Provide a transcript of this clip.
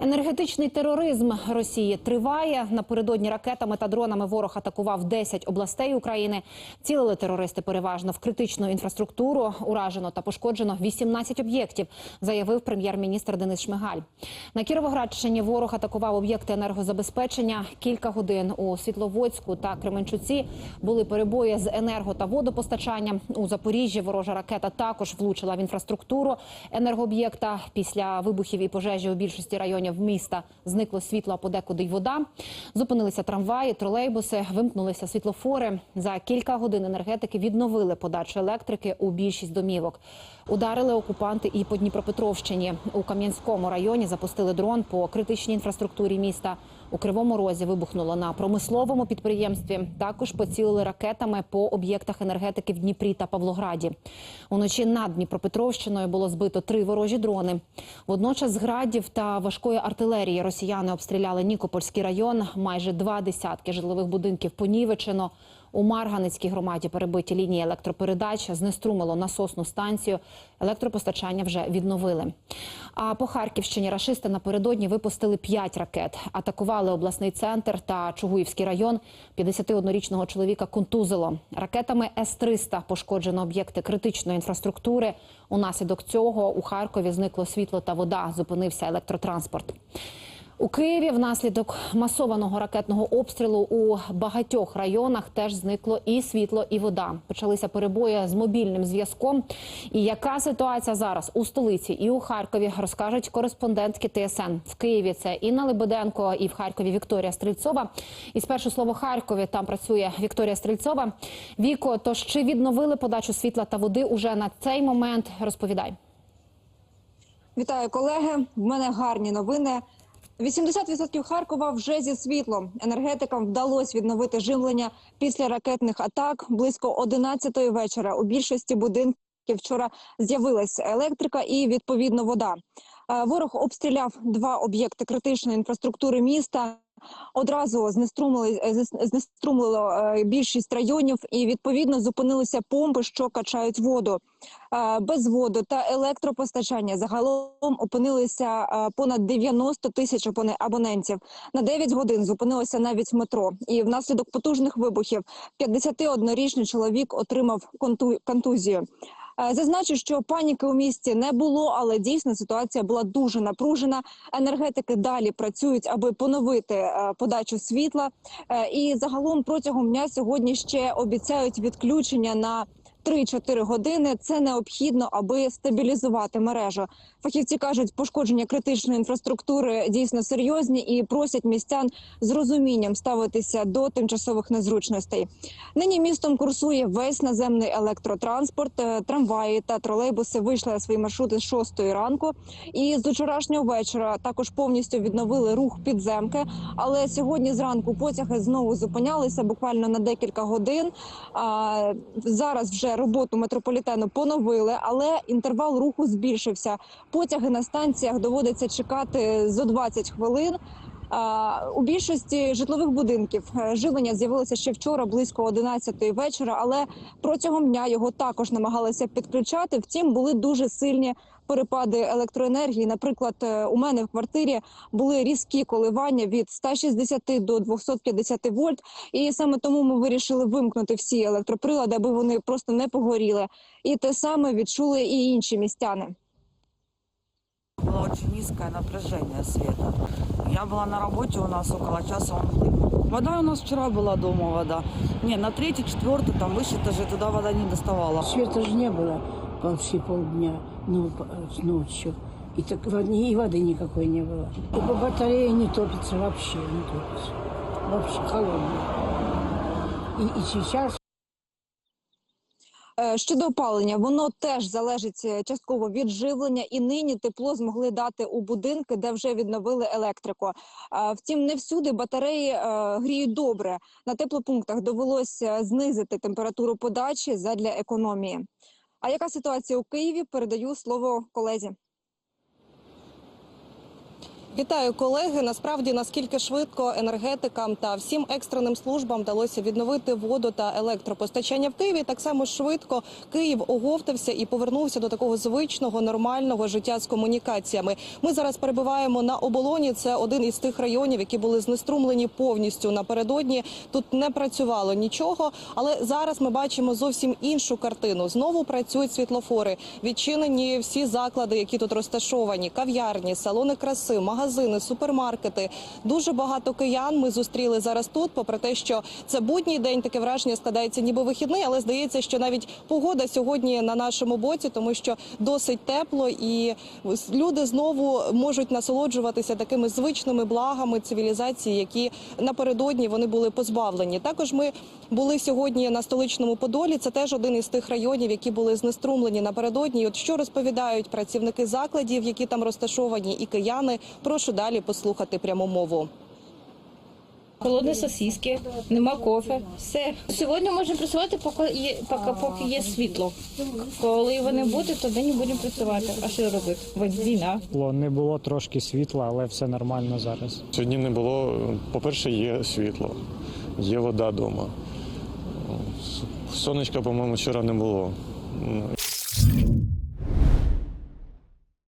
Енергетичний тероризм Росії триває. Напередодні ракетами та дронами ворог атакував 10 областей України. Цілили терористи переважно в критичну інфраструктуру. Уражено та пошкоджено 18 об'єктів, заявив прем'єр-міністр Денис Шмигаль. На Кіровоградщині ворог атакував об'єкти енергозабезпечення. Кілька годин у Світловодську та Кременчуці були перебої з енерго та водопостачанням. У Запоріжжі ворожа ракета також влучила в інфраструктуру енергооб'єкта. Після вибухів і пожежі у більшості районів міста зникло світло, а подекуди й вода. Зупинилися трамваї, тролейбуси, вимкнулися світлофори. За кілька годин енергетики відновили подачу електрики у більшість домівок. Ударили окупанти і по Дніпропетровщині. У Кам'янському районі запустили дрон по критичній інфраструктурі міста. У Кривому Розі вибухнуло на промисловому підприємстві. Також поцілили ракетами по об'єктах енергетики в Дніпрі та Павлограді. Уночі над Дніпропетровщиною було збито три ворожі дрони. Водночас з градів та важкої артилерії росіяни обстріляли Нікопольський район. Майже два десятки житлових будинків понівечено. У Марганецькій громаді перебиті лінії електропередач, знеструмило насосну станцію. Електропостачання вже відновили. А по Харківщині рашисти напередодні випустили п'ять ракет. Атакували обласний центр та Чугуївський район. 51-річного чоловіка контузило. Ракетами С-300 пошкоджено об'єкти критичної інфраструктури. Унаслідок цього у Харкові зникло світло та вода. Зупинився електротранспорт. У Києві внаслідок масованого ракетного обстрілу у багатьох районах теж зникло і світло, і вода. Почалися перебої з мобільним зв'язком. І яка ситуація зараз у столиці і у Харкові розкажуть кореспондентки ТСН в Києві. Це Інна Лебеденко і в Харкові Вікторія Стрільцова. І спершу слово Харкові там працює Вікторія Стрільцова. Віко, тож чи відновили подачу світла та води уже на цей момент? Розповідай. Вітаю, колеги. В мене гарні новини. 80% Харкова вже зі світлом. Енергетикам вдалося відновити живлення після ракетних атак близько 11-ї вечора. У більшості будинків вчора з'явилася електрика і відповідно вода. Е, Ворог обстріляв два об'єкти критичної інфраструктури міста. Одразу знеструмили е, знеструмило е, більшість районів і відповідно зупинилися помпи, що качають воду. Е, Без воду та електропостачання загалом опинилися понад 90 тисяч абоне- абонентів. На 9 годин зупинилося навіть метро. І внаслідок потужних вибухів 51-річний чоловік отримав конту- контузію. Е, Зазначу, що паніки у місті не було, але дійсно ситуація була дуже напружена. Енергетики далі працюють, аби поновити е, подачу світла. Е, І загалом протягом дня сьогодні ще обіцяють відключення на 3-4 години. Це необхідно, аби стабілізувати мережу. Фахівці кажуть, пошкодження критичної інфраструктури дійсно серйозні і просять містян з розумінням ставитися до тимчасових незручностей. Нині містом курсує весь наземний електротранспорт. Е, Трамваї та тролейбуси вийшли на свої маршрути з 6 ранку. І з вчорашнього вечора також повністю відновили рух підземки. Але сьогодні зранку потяги знову зупинялися буквально на декілька годин. А зараз вже роботу метрополітену поновили, але інтервал руху збільшився. Потяги на станціях доводиться чекати зо 20 хвилин. У більшості житлових будинків е, живлення з'явилося ще вчора близько 11 вечора, але протягом дня його також намагалися підключати. Втім, були дуже сильні перепади електроенергії. Наприклад, е, у мене в квартирі були різкі коливання від 160 до 250 вольт. І саме тому ми вирішили вимкнути всі електроприлади, аби вони просто не погоріли. І те саме відчули і інші містяни. Было очень низкое напряжение света. Я была на работе, у нас около часа он. Вода у нас вчера была дома, вода. Не, на третий, четвертый, там выше этажи, туда вода не доставала. Света же не было почти полдня, ну, с ночью. И так и воды никакой не было. И по не топится вообще, не топится. Вообще холодно. И, и сейчас Щодо опалення, воно теж залежить е, частково від живлення, і нині тепло змогли дати у будинки, де вже відновили електрику. Е, Втім, не всюди батареї е, гріють добре. На теплопунктах довелося знизити температуру подачі задля економії. А яка ситуація у Києві? Передаю слово колезі. Вітаю колеги. Насправді наскільки швидко енергетикам та всім екстреним службам вдалося відновити воду та електропостачання в Києві. Так само швидко Київ оговтався і повернувся до такого звичного нормального життя з комунікаціями. Ми зараз перебуваємо на оболоні. Це один із тих районів, які були знеструмлені повністю напередодні. Тут не працювало нічого, але зараз ми бачимо зовсім іншу картину. Знову працюють світлофори, відчинені всі заклади, які тут розташовані: кав'ярні, салони краси, магазини, супермаркети. Дуже багато киян ми зустріли зараз тут. Попри те, що це будній день, таке враження складається, ніби вихідний, але здається, що навіть погода сьогодні на нашому боці, тому що досить тепло, і люди знову можуть насолоджуватися такими звичними благами цивілізації, які напередодні вони були позбавлені. Також ми були сьогодні на столичному Подолі. Це теж один із тих районів, які були знеструмлені напередодні. І От що розповідають працівники закладів, які там розташовані, і кияни. Прошу далі послухати пряму мову. Холодні сосиски, нема кофе. Все. Сьогодні можна працювати, поки є, поки, поки є світло. Коли його не буде, тоді не будемо працювати. А що робити? Війна. Не було трошки світла, але все нормально зараз. Сьогодні не було. По-перше, є світло, є вода вдома. Сонечка, по-моєму, вчора не було.